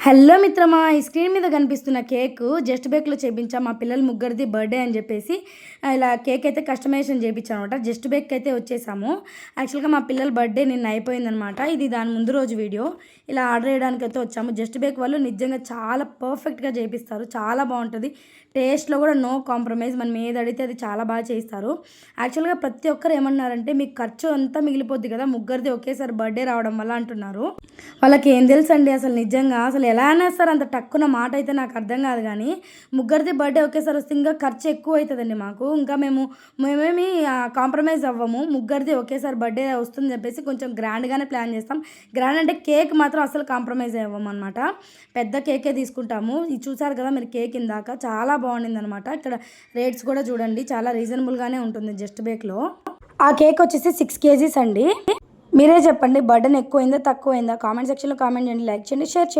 Hello మిత్రమా ఈ screen మీద కనిపిస్తున్న కేక్ జస్ట్ బేక్లో చేపించాం మా పిల్లల ముగ్గురిది బర్త్డే అని చెప్పేసి ఇలా కేక్ అయితే కస్టమైజేషన్ చేయించాం అనమాట జస్ట్ బేక్ అయితే వచ్చేసాము. యాక్చువల్గా మా పిల్లల బర్త్డే నిన్న అయిపోయిందనమాట ఇది దాని ముందు రోజు వీడియో. ఇలా ఆర్డర్ చేయడానికి అయితే వచ్చాము. జస్ట్ బేక్ వాళ్ళు నిజంగా చాలా పర్ఫెక్ట్గా చేపిస్తారు. చాలా బాగుంటుంది. టేస్ట్లో కూడా నో కాంప్రమైజ్. మనం ఏది అడిగితే అది చాలా బాగా చేస్తారు యాక్చువల్గా ప్రతి ఒక్కరు ఏమన్నారంటే మీకు ఖర్చు అంతా మిగిలిపోద్ది కదా ముగ్గురిది ఒకేసారి బర్త్డే రావడం వల్ల అంటున్నారు. వాళ్ళకి ఏం తెలుసు అండి అసలు నిజంగా? అసలు ఎలా అనేస్తారు అంత టక్కున మాట అయితే నాకు అర్థం కాదు కానీ ముగ్గురిది బర్త్డే ఒకేసారి వస్తే ఇంకా ఖర్చు ఎక్కువ అవుతుందండి మాకు. ఇంకా మేము మేమేమి కాంప్రమైజ్ అవ్వము. ముగ్గురిది ఒకేసారి బర్త్డే వస్తుందని చెప్పేసి కొంచెం గ్రాండ్గానే ప్లాన్ చేస్తాం. గ్రాండ్ అంటే కేక్ మాత్రం అసలు కాంప్రమైజ్ అవ్వము అనమాట పెద్ద కేకే తీసుకుంటాము. ఇది చూసారు కదా మీరు కేక్ ఇందాక. చాలా బాగుండింది అనమాట ఇక్కడ రేట్స్ కూడా చూడండి. చాలా రీజనబుల్గానే ఉంటుంది జస్ట్ బేక్లో ఆ కేక్ వచ్చేసి సిక్స్ కేజీస్ అండి. మీరే చెప్పండి బర్డన్ ఎక్కువైందా తక్కువైందా? కామెంట్ సెక్షన్లో కామెంట్ చేయండి లైక్ చేయండి షేర్ చేయండి.